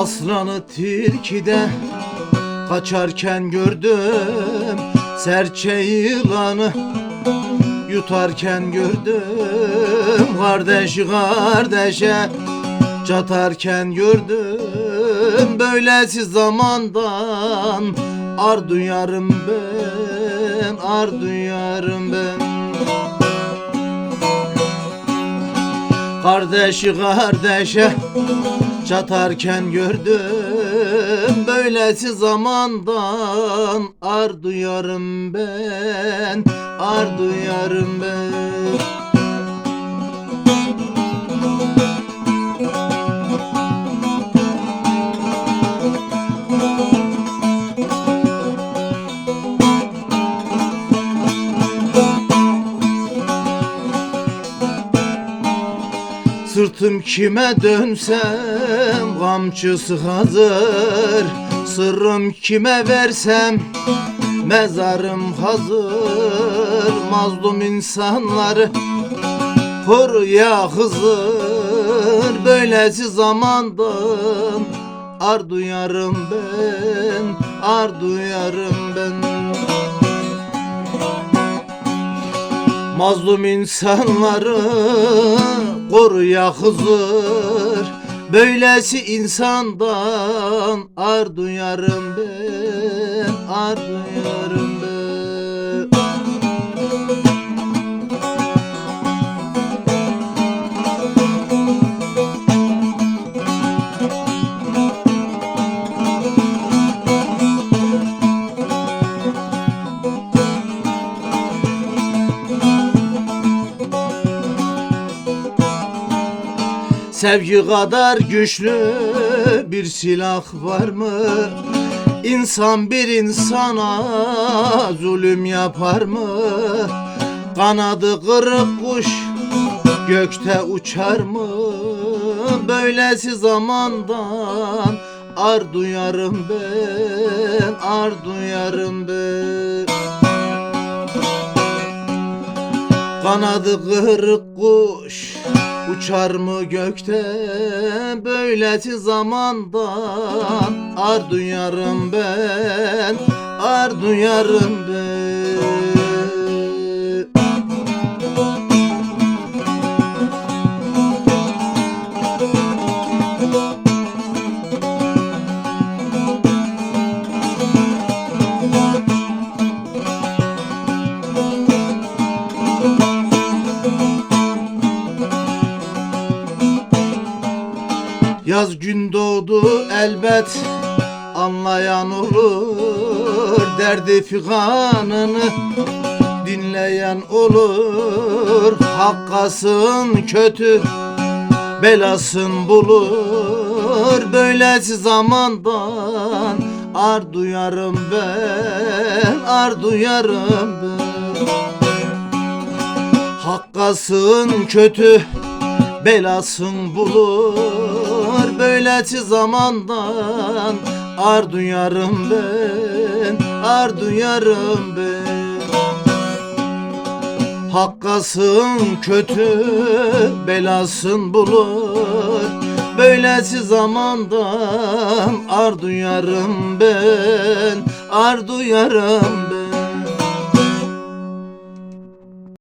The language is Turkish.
Aslanı tilkide kaçarken gördüm Serçe yılanı yutarken gördüm Kardeşi kardeşe çatarken gördüm. Böylesi zamandan ar duyarım ben Ar duyarım ben Kardeşi kardeşe çatarken gördüm. Böylesi zamandan ar duyarım ben Ar duyarım ben Sırtım kime dönsem kamçısı hazır. Sırrım kime versem mezarım hazır. Mazlum insanları koruya hızır. Böylesi zamandan ar duyarım ben Ar duyarım ben Mazlum insanları koruya hızır Böylesi insandan ar duyarım ben Ar duyarım Sevgi kadar güçlü bir silah var mı? İnsan bir insana zulüm yapar mı? Kanadı kırık kuş gökte uçar mı? Böylesi zamandan ar duyarım ben, ar duyarım ben. Kanadı kırık kuş Uçar mı gökte böylesi zamandan Ar duyarım ben, ar duyarım ben Yaz gün doğdu elbet anlayan olur Derdi figanını. Dinleyen olur Hakkasın kötü belasın bulur. Böylesi zamandan ar duyarım ben Ar duyarım ben. Hakkasın kötü belasın bulur Böylesi zamandan ar duyarım ben Ar duyarım ben. Hakkasın kötü belasın bulur Böylesi zamandan ar duyarım ben Ar duyarım ben